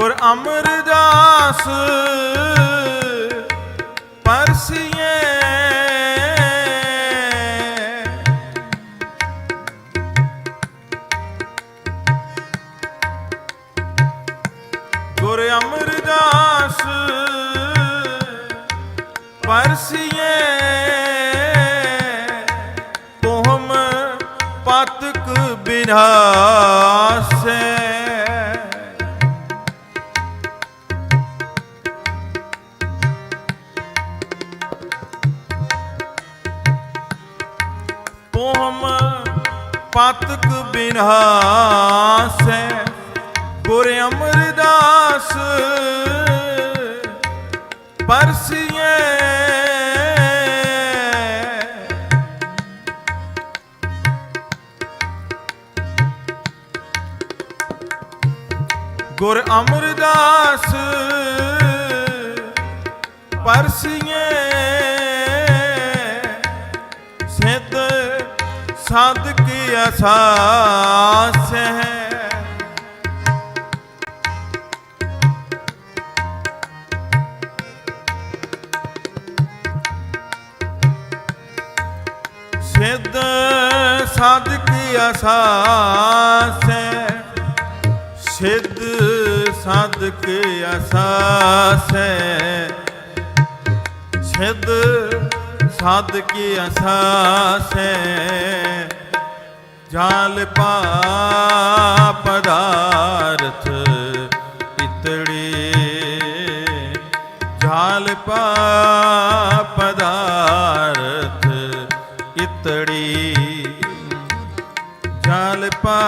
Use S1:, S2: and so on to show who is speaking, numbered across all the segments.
S1: ਗੁਰ ਅਮਰਦਾਸ ਪਰਸੀਏ। ਗੁਰ ਅਮਰਦਾਸ ਪਰਸੀਏ। ਕੋਹਮ ਪਾਤਕ ਬਿਨਾਸੇ। ਪੋਹਮ ਪਤਕ ਬਿਨਾਸੈ ਗੁਰ ਅਮਰਦਾਸ ਪਰਸੀਏ ਗੁਰ ਅਮਰਦਾਸ ਪਰਸੀਏ ਸਾਧਕ ਅਸਾਸ ਹੈ? ਸਿੱਧ ਸਾਧਕ ਅਸਾਸ ਹੈ? ਸਿੱਧ ਸਾਧਕ ਅਸਾਸ ਹੈ? ਸਿੱਧ ਸਾਧਕ ਅਸਾਸ ਹੈ ਜਾਲ ਪਾ ਪਦਾਰਥ ਇਤੜੇ ਜਾਲ ਪਾ ਪਦਾਰਥ ਇਤੜੀ ਜਾਲ ਪਾ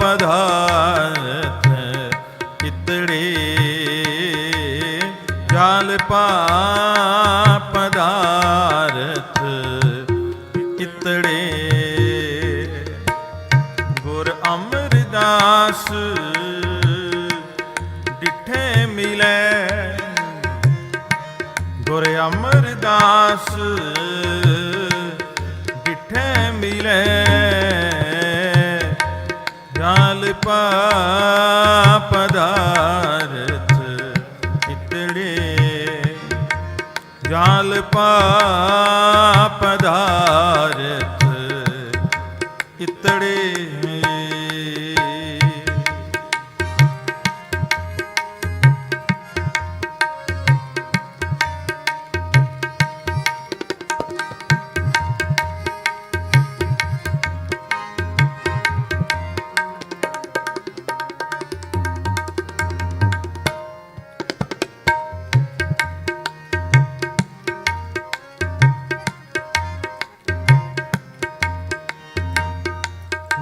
S1: ਪਦਾਰਥ ਇਤੜੇ ਜਾਲ ਪਾ ਜਾਲ ਪਾ ਪਦਾਰਥ ਇਤੜੇ ਜਾਲ ਪਾ ਪਦਾਰਥ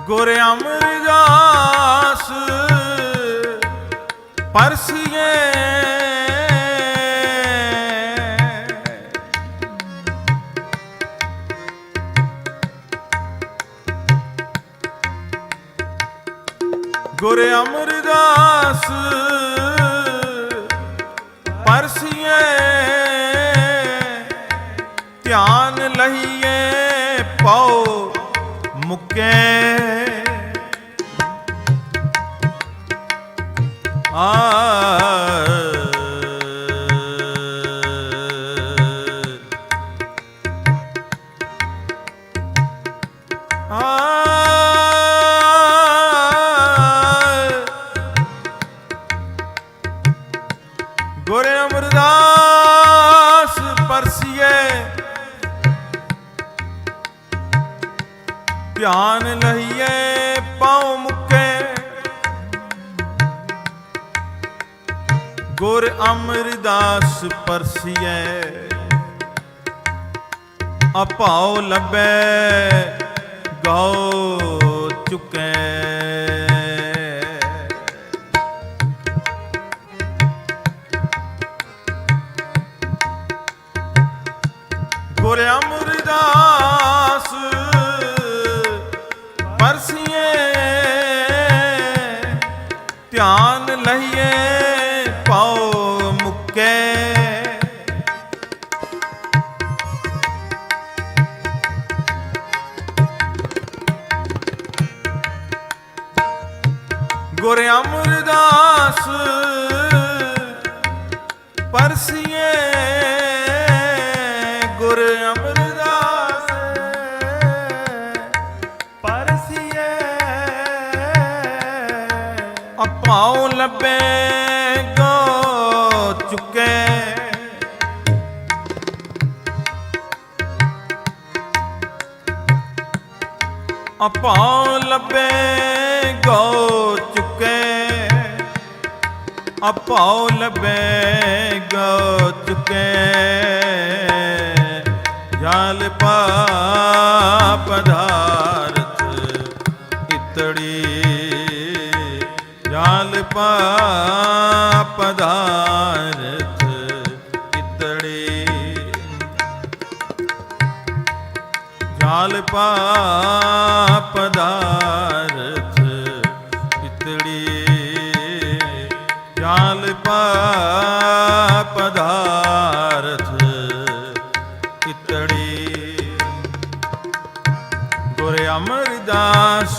S1: ਗੁਰ ਅਮਰਦਾਸ ਪਰਸੀਏ। ਗੁਰ ਅਮਰਦਾਸ ਪਰਸੀਏ। ਧਿਆਨ ਲਹੀਏ ਮੁਕੇ ਆ ਗੁਰ ਗੁਰ ਅਮਰਦਾਸ ਪਰਸੀਏ ਅਭਾਉ ਲੱਭੈ ਗਾਉ ਚੁਕੈ। ਅਪਾਉ ਲੱਭੇ ਗੋ ਚੁੱਕੇ। ਅਪਾਉ ਲੱਭੇ ਗੋ ਚੁੱਕੇ। ਜਾਲ ਪਾ ਪਧਾਰਥ ਇਤੜੀ। ਜਲ ਪਾ ਪਧਾਰਥ ਜਾਲ ਪਾ ਪਦਾਰਥ ਇਤੜੀ ਜਾਲ ਪਾ ਪਦਾਰਥ ਇਤੜੀ ਗੁਰ ਅਮਰਦਾਸ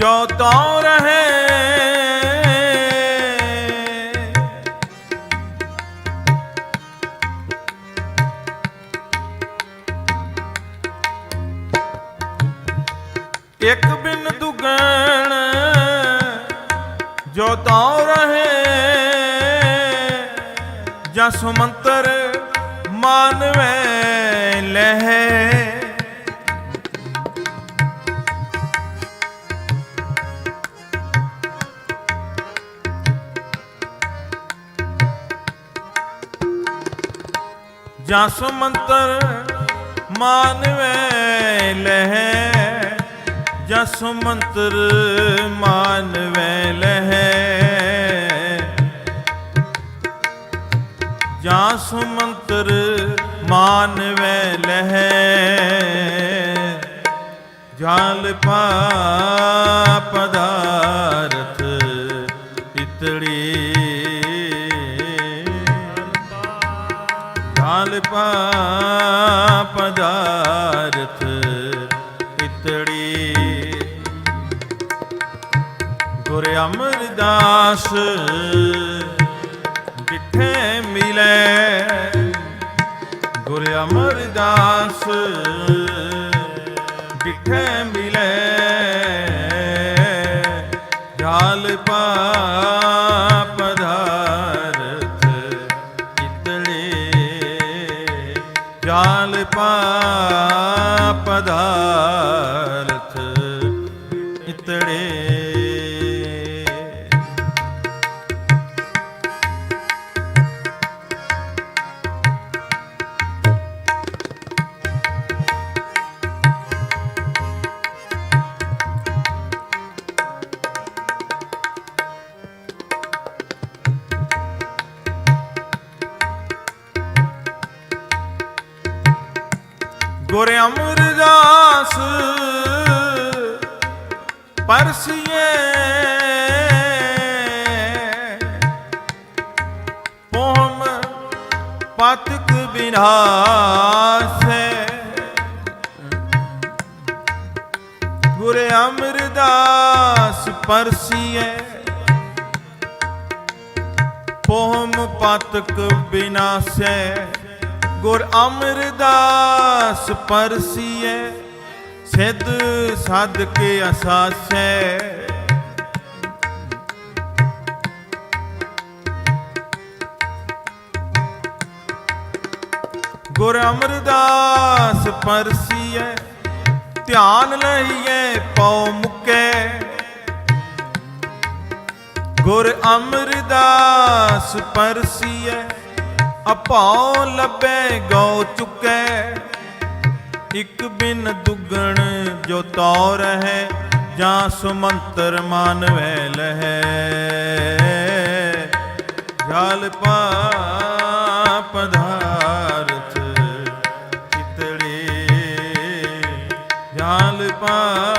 S1: ਜੋ ਤਉ ਰਹੇ। ਇੱਕ ਬਿਨ ਦੁਗਣ ਜੋ ਤਉ ਰਹੇ। ਜਸ ਮੰਤਰ ਮਾਨਵੇ ਲਹਿ ਜਸ ਮੰਤਰ ਮਾਨਵੇ ਲਹਿ ਜਸ ਮੰਤਰ ਮਾਨਵੇ ਲਹਿ। ਜਸ ਮੰਤਰ ਮਾਨਵੇ ਲਹਿ ਜਾਲ ਪਾ ਪਦਾਰਥ ਜਾਲ ਪਾ ਪਦਾਰਥ ਇਤੜੀ। ਗੁਰ ਅਮਰਦਾਸ ਜਿੱਥੇ ਮਿਲੇ? ਗੁਰ ਅਮਰਦਾਸ ਜਿੱਥੇ ਮਿਲੇ? ਜਾਲ ਪਾ ਅਮਰਦਾਸ ਪਰਸੀਏ ਪੋਮ ਪਤਕ ਬਿਨਾਸੇ। ਗੁਰ ਅਮਰਦਾਸ ਪਰਸੀਏ ਪੋਮ ਪਤਕ ਬਿਨਾਸੇ। ਗੁਰ ਅਮਰਦਾਸ ਪਰਸੀਐ, ਸਿੱਧ ਸਾਧ ਕੇ ਅਸਾਸੈ। ਗੁਰ ਅਮਰਦਾਸ ਪਰਸੀਐ, ਧਿਆਨ ਲਈਐ, ਪਉ ਮੁਕੈ। ਗੁਰ ਅਮਰਦਾਸ ਪਰਸੀਐ ਅਪਾਉ ਲੱਭੈ, ਗਉ ਚੁਕੈ। ਇਕ ਬਿਨ ਦੁਗਣ ਜੋ ਤੌ ਰਹੈ, ਜਾਂ ਸੁਮੰਤਰ ਮਾਨਵੈ ਲਹੈ। ਜਲ ਪਾ ਪਧਾਰਥ ਚਿਤੜੇ, ਜਲ ਪਾ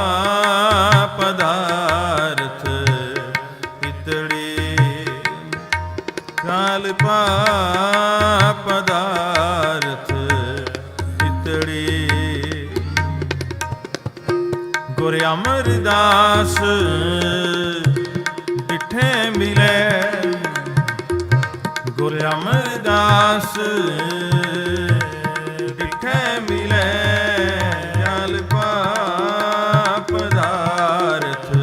S1: ਗੁਰ ਅਮਰਦਾਸ ਡਿਠੇ ਮਿਲੇ। ਗੁਰ ਅਮਰਦਾਸ ਡਿਠੇ ਮਿਲੇ। ਜਲ ਪਾ ਪਦਾਰਥ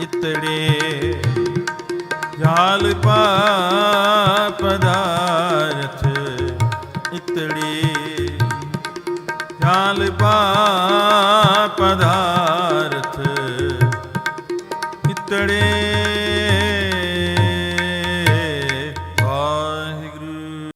S1: ਇਤੜੇ। ਜਾਲ ਪਾ ਪਦਾਰਥ ਇਤੜੀ। ਜਾਲ ਪਾ